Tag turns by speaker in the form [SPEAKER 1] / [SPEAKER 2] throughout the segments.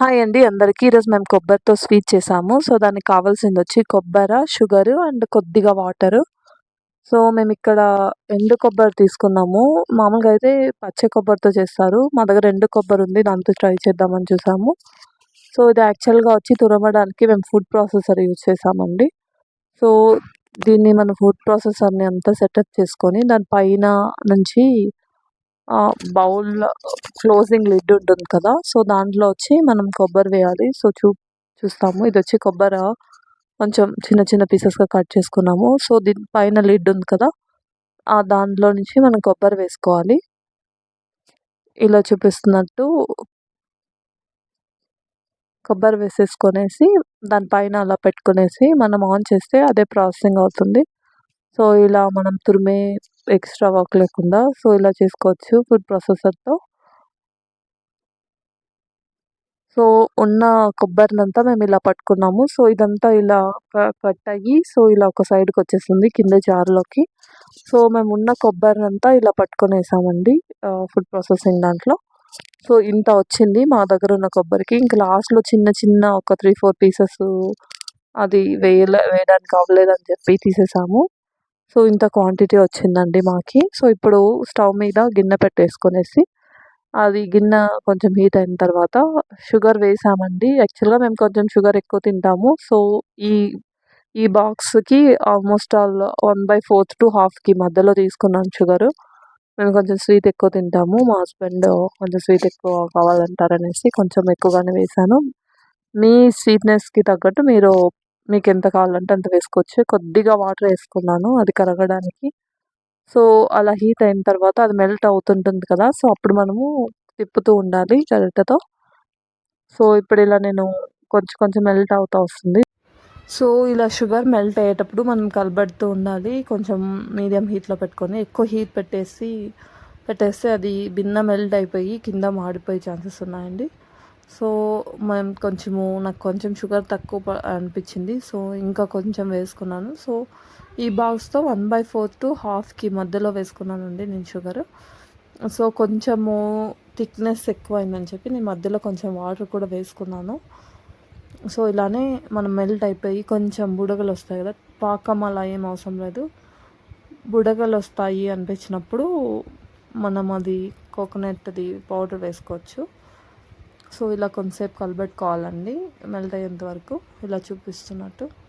[SPEAKER 1] Hi అండి. అందరికీ ఈరోజు మేము కొబ్బరితో స్వీట్ చేసాము. సో దానికి కావాల్సింది వచ్చి కొబ్బరి షుగర్ అండ్ కొద్దిగా వాటర్. సో మేము ఇక్కడ ఎండు కొబ్బరి తీసుకున్నాము. మామూలుగా అయితే పచ్చ కొబ్బరితో చేస్తారు. మా దగ్గర ఎండు కొబ్బరి ఉంది. దాంతో ట్రై చేద్దామని చూసాము. సో ఇది యాక్చువల్గా వచ్చి తురమడానికి మేము ఫుడ్ ప్రాసెసర్ యూజ్ చేసామండి. సో దీన్ని మనం ఫుడ్ ప్రాసెసర్ని అంతా సెటప్ చేసుకొని దాని పైన నుంచి బౌల్ క్లోజింగ్ లిడ్ ఉంటుంది కదా సో దాంట్లో వచ్చి మనం కొబ్బరి వేయాలి. సో చూ చూస్తాము. ఇది వచ్చి కొబ్బరి కొంచెం చిన్న చిన్న పీసెస్గా కట్ చేసుకున్నాము. సో దీని పైన లిడ్ ఉంది కదా ఆ దాంట్లో నుంచి మనం కొబ్బరి వేసుకోవాలి. ఇలా చూపిస్తున్నట్టు కొబ్బరి వేసేసుకొనేసి దానిపైన అలా పెట్టుకునేసి మనం ఆన్ చేస్తే అదే ప్రాసెసింగ్ అవుతుంది. సో ఇలా మనం తురిమే ఎక్స్ట్రా వర్క్ లేకుండా సో ఇలా చేసుకోవచ్చు ఫుడ్ ప్రాసెసర్తో. సో ఉన్న కొబ్బరినంతా మేము ఇలా పట్టుకున్నాము. సో ఇదంతా ఇలా కట్ అయ్యి సో ఇలా ఒక సైడ్కి వచ్చేసింది కింద జార్లోకి. సో మేము ఉన్న కొబ్బరినంతా ఇలా పట్టుకునేసామండి ఫుడ్ ప్రాసెసింగ్ దాంట్లో. సో ఇంత వచ్చింది మా దగ్గర ఉన్న కొబ్బరికి. ఇంకా లాస్ట్లో చిన్న చిన్న ఒక త్రీ ఫోర్ పీసెస్ అది వేయలే వేయడానికి అవ్వలేదని చెప్పి తీసేసాము. సో ఇంత క్వాంటిటీ వచ్చిందండి మాకి. సో ఇప్పుడు స్టవ్ మీద గిన్నె పెట్టేసుకొనేసి అది గిన్నె కొంచెం హీట్ అయిన తర్వాత షుగర్ వేసామండి. యాక్చువల్గా మేము కొంచెం షుగర్ ఎక్కువ తింటాము. సో ఈ ఈ బాక్స్కి almost all one by fourth to హాఫ్కి మధ్యలో తీసుకున్నాను షుగర్. మేము కొంచెం స్వీట్ ఎక్కువ తింటాము. మా హస్బెండ్ కొంచెం స్వీట్ ఎక్కువ కావాలంటారనేసి కొంచెం ఎక్కువగానే వేసాను. మీ స్వీట్నెస్కి తగ్గట్టు మీరు మీకు ఎంత కావాలంటే అంత వేసుకోవచ్చు. కొద్దిగా వాటర్ వేసుకున్నాను అది కరగడానికి. సో అలా హీట్ అయిన తర్వాత అది మెల్ట్ అవుతుంటుంది కదా సో అప్పుడు మనము తిప్పుతూ ఉండాలి గరిటతో సో ఇప్పుడు ఇలా నేను కొంచెం కొంచెం మెల్ట్ అవుతూ వస్తుంది. సో ఇలా షుగర్ మెల్ట్ అయ్యేటప్పుడు మనం కలబెడుతూ ఉండాలి. కొంచెం మీడియం హీట్లో పెట్టుకొని ఎక్కువ హీట్ పెట్టేసి పెట్టేస్తే అది బిన్న మెల్ట్ అయిపోయి కింద మాడిపోయే ఛాన్సెస్ ఉన్నాయండి. సో మేము కొంచెము నాకు కొంచెం షుగర్ తక్కువ అనిపించింది. సో ఇంకా కొంచెం వేసుకున్నాను. సో ఈ బాక్స్తో వన్ బై ఫోర్ టు హాఫ్కి మధ్యలో వేసుకున్నానండి నేను షుగర్. సో కొంచెము థిక్నెస్ ఎక్కువైందని చెప్పి నేను మధ్యలో కొంచెం వాటర్ కూడా వేసుకున్నాను. సో ఇలానే మనం మెల్ట్ అయిపోయి కొంచెం బుడగలు వస్తాయి కదా పాకం అలా ఏం అవసరం లేదు. బుడగలు వస్తాయి అనిపించినప్పుడు మనం అది కోకోనట్ది పౌడర్ వేసుకోవచ్చు. సో ఇలా కొంతసేపు కలబెట్టుకోవాలండి మెల్ట్ అయ్యేంత వరకు ఇలా చూపిస్తున్నట్టు.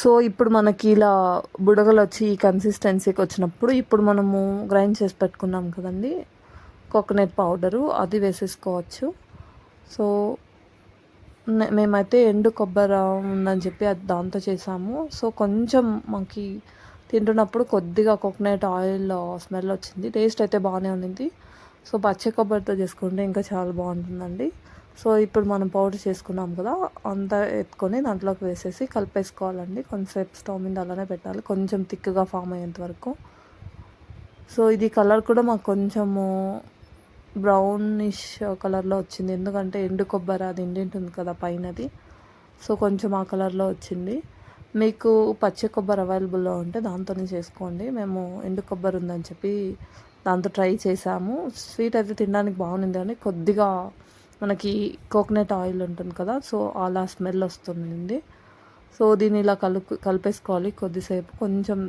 [SPEAKER 1] సో ఇప్పుడు మనకి ఇలా బుడగలు వచ్చి ఈ కన్సిస్టెన్సీకి వచ్చినప్పుడు ఇప్పుడు మనము గ్రైండ్ చేసి పెట్టుకున్నాం కదండి. కోకోనట్ పౌడరు అది వేసేసుకోవచ్చు. సో మేమైతే ఎండు కొబ్బరి ఉందని చెప్పి అది దాంతో చేసాము. సో కొంచెం మాకు తింటున్నప్పుడు కొద్దిగా కోకోనట్ ఆయిల్ స్మెల్ వచ్చింది. టేస్ట్ అయితే బాగానే ఉన్నింది. సో పచ్చి కొబ్బరితో చేసుకుంటే ఇంకా చాలా బాగుంటుందండి. సో ఇప్పుడు మనం పౌడర్ చేసుకున్నాం కదా అంతా ఎత్తుకొని దాంట్లోకి వేసేసి కలిపేసుకోవాలండి. కొంచెంసేపు స్టవ్ మీద అలానే పెట్టాలి. కొంచెం థిక్గా ఫామ్ అయ్యేంత వరకు. సో ఇది కలర్ కూడా మాకు కొంచెము బ్రౌనిష్ కలర్లో వచ్చింది. ఎందుకంటే ఎండు కొబ్బరి అది ఎండింటుంది కదా పైనది. సో కొంచెం ఆ కలర్లో వచ్చింది. మీకు పచ్చి కొబ్బరి అవైలబుల్లో ఉంటే దాంతోనే చేసుకోండి. మేము ఎండు కొబ్బరి ఉందని చెప్పి దాంతో ట్రై చేసాము స్వీట్ అయితే తినడానికి బాగుంది కానీ కొద్దిగా మనకి కోకోనట్ ఆయిల్ ఉంటుంది కదా సో అలా స్మెల్ వస్తుంది సో దీన్ని ఇలా కలుపు కలిపేసుకోవాలి కొద్దిసేపు. కొంచెం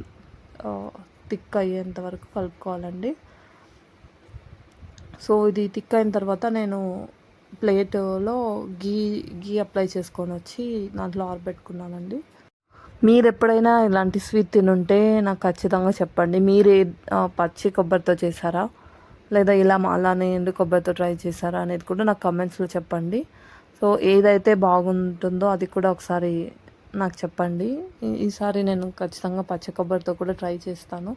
[SPEAKER 1] థిక్ అయ్యేంత వరకు కలుపుకోవాలండి. సో ఇది థిక్ అయిన తర్వాత నేను ప్లేట్లో గీ గీ అప్లై చేసుకొని వచ్చి దాంట్లో ఆరబెట్టుకున్నానండి. మీరు ఎప్పుడైనా ఇలాంటి స్వీట్ తినుంటే నాకు ఖచ్చితంగా చెప్పండి. మీరే పచ్చి కొబ్బరితో చేశారా? లేదా ఇలా అలానే ఎండు కొబ్బరితో ట్రై చేశారా అనేది కూడా నాకు కమెంట్స్లో చెప్పండి. సో ఏదైతే బాగుంటుందో అది కూడా ఒకసారి నాకు చెప్పండి. ఈసారి నేను ఖచ్చితంగా పచ్చ కొబ్బరితో కూడా ట్రై చేస్తాను.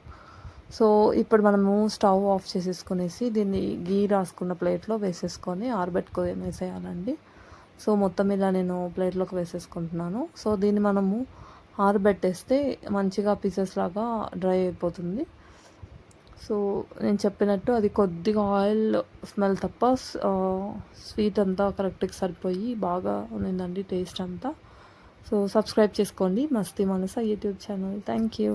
[SPEAKER 1] సో ఇప్పుడు మనము స్టవ్ ఆఫ్ చేసేసుకునేసి దీన్ని గీ రాసుకున్న ప్లేట్లో వేసేసుకొని ఆరబెట్టుకొని వేసేయాలండి. సో మొత్తం ఇలా నేను ప్లేట్లోకి వేసేసుకుంటున్నాను. సో దీన్ని మనము ఆరబెట్టేస్తే మంచిగా పీసెస్ లాగా డ్రై అయిపోతుంది. సో నేను చెప్పినట్టు అది కొద్దిగా ఆయిల్ స్మెల్ తప్ప స్వీట్ అంతా కరెక్ట్గా సరిపోయి బాగా ఉన్నిందండి టేస్ట్ అంతా. సో సబ్స్క్రైబ్ చేసుకోండి. మస్తీ మనస యూట్యూబ్ ఛానల్ థ్యాంక్ యూ